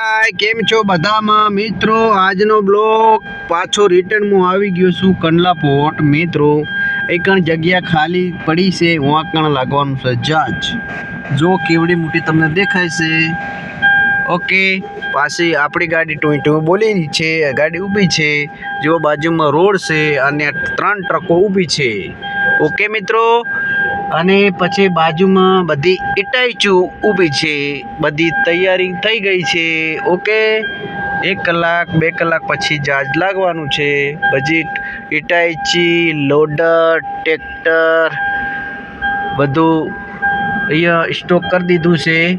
હાય કેમ છો બધામાં? મિત્રો, આજનો બ્લોગ પાછો રિટર્ન હું આવી ગયો છું કંડલા પોર્ટ મિત્રો, એકણ જગ્યા ખાલી પડી છે, વાંકણ કણ લાગવાનું છે, જાજ. જો કેવડી મોટી તમને દેખાય છે. ઓકે પાસે આપણી ગાડી ટોઈ ટોઈ બોલી છે, ગાડી ઊભી છે. જેવો બાજુમાં રોડ છે, અને ત્રણ ટ્રકો ઊભી છે. ઓકે, મિત્રો અને પછી બાજુમાં બધી ઇટાઈચું ઊભી છે. બધી તૈયારી થઈ ગઈ છે. ઓકે? એક કલાક, બે કલાક પછી જાજ લાગવાનું છે. પછી ઇટાઈચી લોડર, ટ્રેક્ટર બધું અહીંયા સ્ટોક કરી દીધું છે.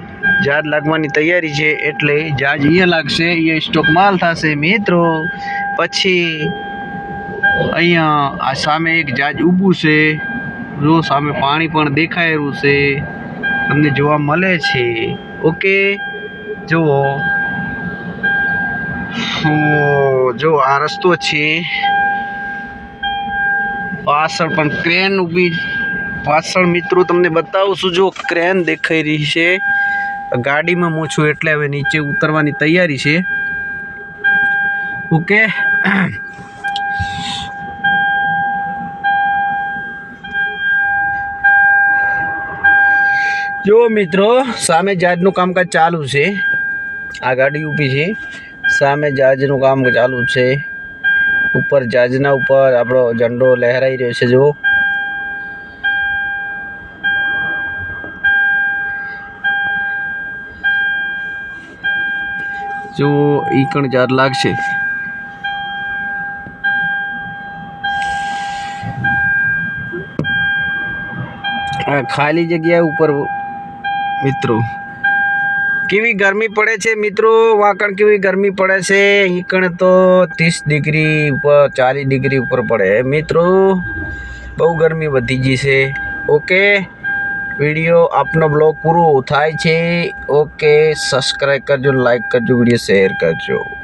જાજ લાગવાની તૈયારી છે એટલે જાજ અહીંયા લાગશે. અહીંયા સ્ટોક માલ થશે, મિત્રો. પછી અહીંયા આ સામે એક જાજ ઊભું છે. જો સામે પાણી પણ દેખાયેલું છે, તમને જોવા મળે છે. ઓકે જુઓ. જો આ રસ્તો છે. પાછળ પણ ક્રેન ઊભી. પાછળ મિત્રો તમને બતાવું છું જો ક્રેન દેખાઈ રહી છે. ગાડીમાં હું છું એટલે હવે નીચે ઉતરવાની તૈયારી છે. ઓકે જો મિત્રો, સામે જહાજનું કામકાજ ચાલુ છે. આ ગાડી ઊભી છે. સામે જહાજનું કામ ચાલુ છે. ઉપર જહાજના ઉપર આપણો ઝંડો લહેરાઈ રહ્યો છે જો જો ઈકણ જાર લાગશે. આ ખાલી જગ્યા ઉપર મિત્રો. કેવી ગરમી પડે છે મિત્રો? વાંકણ કેવી ગરમી પડે છે? ઈકણ તો ત્રીસ ડિગ્રી ઉપર, ચાલીસ ડિગ્રી ઉપર પડે. મિત્રો, બહુ ગરમી વધી ગઈ છે. ઓકે? વીડિયો આપનો બ્લોગ પૂરો થાય છે. ઓકે, સબસ્ક્રાઈબ કરજો, લાઈક કરજો, વીડિયો શેર કરજો.